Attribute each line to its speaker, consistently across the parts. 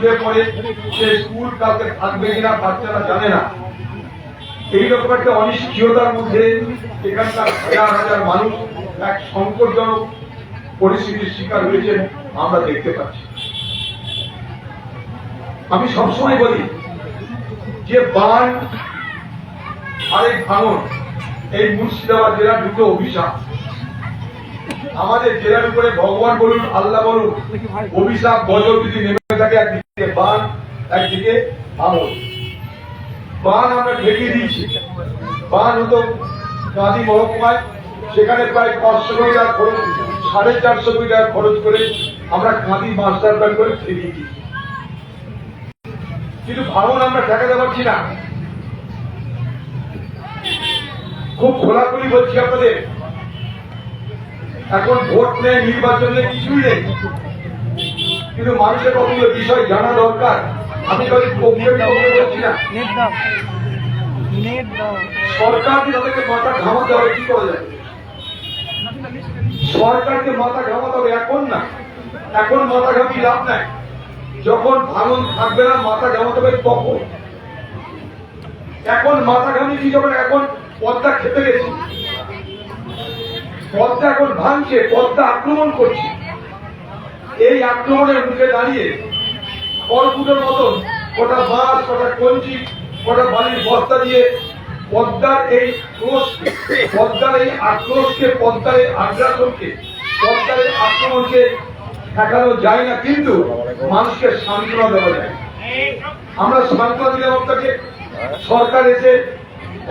Speaker 1: স্কুলে পড়ে সে স্কুল কালকে থাকবে কিনা বাচ্চারা জানে না। এইরকম একটা অনিশ্চয়তার মধ্যে এখানকার হাজার হাজার মানুষ এক সংকটজনক পরিস্থিতির শিকার হয়েছেন আমরা দেখতে পাচ্ছি। আমি সবসময় বলি যে বান আরেক ভাঙন, এই মুর্শিদাবাদ জেলার দুটো অভিশাপ। আমাদের জেলার উপরে ভগবান বলুন, আল্লাহ বলুন, অভিশাপ গজব যদি নেমে থাকে বান, একদিকে ভাঙন বান আমরা ঢেকে দিয়েছি। বান হতো গাঁধী মহকুমায় সেখানে প্রায় পাঁচশো কোটি টাকা খরচ, সাড়ে চারশো কোটি টাকা খরচ করে আমরা কাঁদি মাস্টার প্ল্যান করে কিন্তু আমরা ঠেকাতে পারছি না। খুব খোলাখুলি বলছি আপনাদের। এখন ভোট নেই, নির্বাচন নেই কিছুই নেই। কিন্তু মানুষের কতগুলো বিষয় জানা দরকার? আমি যদি বলছি না সরকারকে তাদেরকে মাথা ঘামাতে হবে কি করা যায়? সরকারকে মাথা ঘামাতে হবে এখন না। এখন মাথা লাভ নাই। যখন ভাঙন থাকবে না মাথা ঘামাতে হবে তখন। এখন মাথা ঘামি কি যখন এখন পদ্মা খেতে গেছি? পদ্মা এখন ভাঙছে পদ্মা আক্রমণ করছে। এই আক্রমণের মুখে দাঁড়িয়ে কলকুটোর মতন কটা বাঁশ, কটা কঞ্চি, কটা বালির বস্তা দিয়ে পদ্মার এই ক্রোশ পদ্মার এই আক্রোশকে, পদ্মার এই আগ্রাসনকে, পদ্মার এই আক্রমণকে ঠেকানো যায় না, কিন্তু মানুষকে সান্ত্বনা দেওয়া যায়। আমরা সান্ত্বনা দিলাম আপনাকে সরকার এসে,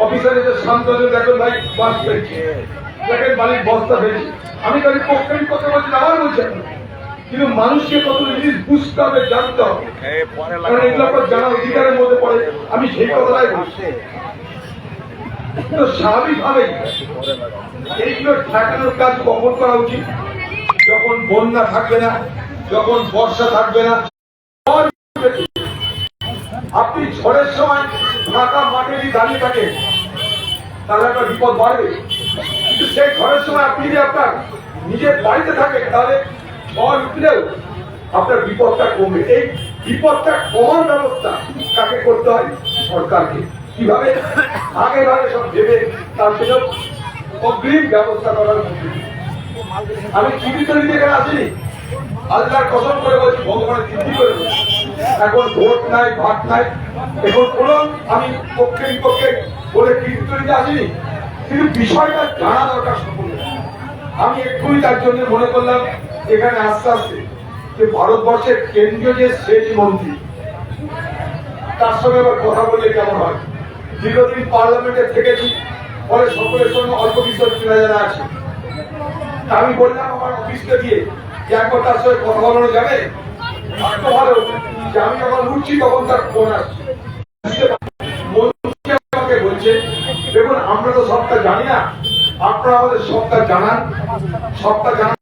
Speaker 1: অফিসার এসে সান্ত্বনা দেখুন ভাই বাস পেয়েছি দেখেন বালির বস্তা পেয়েছি আমি তাদের পক্ষে কথা বলছি, আবার বলছি। কিন্তু মানুষকে কত জিনিস বুঝতে হবে। জানতে হবে কারণ এগুলো আপনার জানা অধিকারের মধ্যে পড়ে। আমি সেই কথাটাই বলছি। তো স্বাভাবিকভাবেই এইগুলো ঠেকানোর কাজ কখন করা উচিত? যখন বন্যা থাকবে না যখন বর্ষা থাকবে না। আপনি ঝড়ের সময় ফাঁকা মাঠে যদি দাঁড়িয়ে থাকেন তাহলে আপনার বিপদ বাড়বে। কিন্তু সেই ঝড়ের সময় আপনি যদি আপনার নিজের বাড়িতে থাকেন তাহলে উঠলেও আপনার বিপদটা কমবে। এই বিপদটা কমার ব্যবস্থা কাকে করতে হয়? সরকারকে। কীভাবে? আগে ভাগে সব ভেবে তার জন্য অগ্রিম ব্যবস্থা করার আমি জীবিত নিতে এখানে আসিনি। আল্লাহর কসম করে বলছি, ভগবানের দিব্যি করে। এখন ভোট নাই ভাট নাই। এখন কোন আমি পক্ষে বিপক্ষে বলে কৃতিত্ব নিতে আসিনি। কিন্তু বিষয়টা জানা দরকার সকলের। আমি এক্ষুনি তার জন্য মনে করলাম এখানে আস্তে আস্তে যে ভারতবর্ষের কেন্দ্রীয় যে সেচ মন্ত্রী, তার সঙ্গে আবার কথা বললে কেমন হয়? দীর্ঘদিন পার্লামেন্টে থেকেছি, ফলে সকলের সঙ্গে অল্প কিছু চেনা জানা আছে। আমি বললাম আমার অফিসকে দিয়ে, যে একবার তার সঙ্গে কথা বলানো যাবে? ভালো যে আমি যখন উঠছি তখন তার ফোন আসছে। দেখুন, আমরা তো সবটা জানি না। আপনারা আমাদের সবটা জানান। সবটা জানার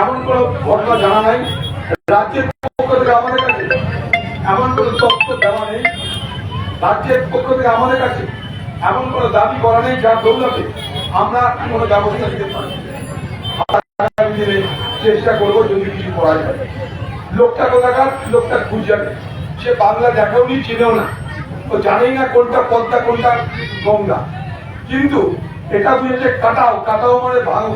Speaker 1: এমন কোন ঘটনা জানা নাই। রাজ্যের পক্ষ থেকে আমাদের কাছে এমন কোন তথ্য দেওয়া নেই। রাজ্যের পক্ষ থেকে আমাদের কাছে এমন কোন দাবি করা নেই যার দৌলতে আমরা কোনো ব্যবস্থা নিতে পারি। চেষ্টা করব যদি কিছু করা যায়। লোকটা কোথাকার? লোকটা গুজরাট। সে বাংলা দেখাও নি, চিনেও না। ও জানেই না কোনটা পদ্মা, কোনটা গঙ্গা। কিন্তু এটা বুঝেছে কাটাও কাটাও মানে ভাঙো